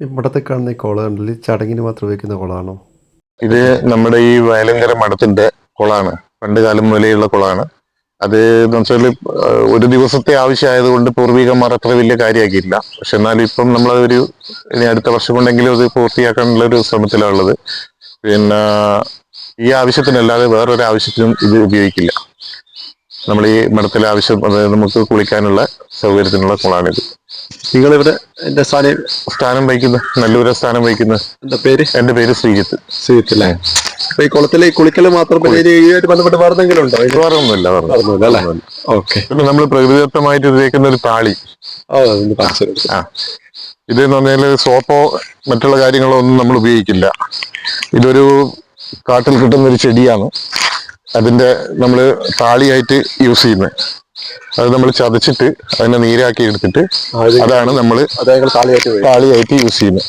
ഈ മുടത്തിൽ കാണുന്ന ഈ കുളം ഉണ്ടല്ലോ ഈ ചടങ്ങിന് മാത്രം ഉപയോഗിക്കുന്ന കുളമാണോ ഇത് നമ്മുടെ ഈ വയലങ്കര മഠത്തിന്റെ കുളമാണ് പണ്ട് കാലം മുതലേയുള്ള കുളമാണ് അത് എന്ന് വെച്ചാൽ ഒരു ദിവസത്തെ ആവശ്യമായതുകൊണ്ട് പൂർവികന്മാർ അത്ര വലിയ കാര്യമാക്കിയില്ല പക്ഷെ എന്നാലും ഇപ്പം നമ്മളതൊരു ഇനി അടുത്ത വർഷം കൊണ്ടെങ്കിലും അത് പൂർത്തിയാക്കാനുള്ള ഒരു ശ്രമത്തിലാണുള്ളത്. പിന്നെ ഈ ആവശ്യത്തിനല്ലാതെ വേറൊരു ആവശ്യത്തിനും ഇത് ഉപയോഗിക്കില്ല. നമ്മൾ ഈ മഠത്തിലെ ആവശ്യം അതായത് നമുക്ക് കുളിക്കാനുള്ള സൗകര്യത്തിനുള്ള കുളമാണിത് നിങ്ങളിവിടെ എന്റെ സ്ഥാനം സ്ഥാനം വഹിക്കുന്ന നല്ലൂരെ സ്ഥാനം വഹിക്കുന്ന എന്താ പേര്? എന്റെ പേര് ശ്രീജിത്ത്. ശ്രീജിത്ത് അല്ലേ? അപ്പൊ ഈ കുളത്തിലെ കുളിക്കൽ മാത്രം ബന്ധപ്പെട്ട് വേറെന്തെങ്കിലും ഉണ്ടോ ഇത് വേറെ ഒന്നുമില്ല വേറെ വേറൊന്നുമില്ല ഓക്കെ. പിന്നെ നമ്മൾ പ്രകൃതിദത്തമായിട്ട് ഉപയോഗിക്കുന്ന ഒരു പാളി ആ ഇത് എന്ന് പറഞ്ഞാൽ സോപ്പോ മറ്റുള്ള കാര്യങ്ങളോ ഒന്നും നമ്മൾ ഉപയോഗിക്കില്ല. ഇതൊരു കാട്ടിൽ കിട്ടുന്ന ഒരു ചെടിയാണ്. അതിന്റെ നമ്മൾ താളിയായിട്ട് യൂസ് ചെയ്യുന്നത് അത് നമ്മൾ ചതച്ചിട്ട് അതിനെ നീരാക്കി എടുത്തിട്ട് അതാണ് നമ്മൾ താളിയായിട്ട് യൂസ് ചെയ്യുന്നത്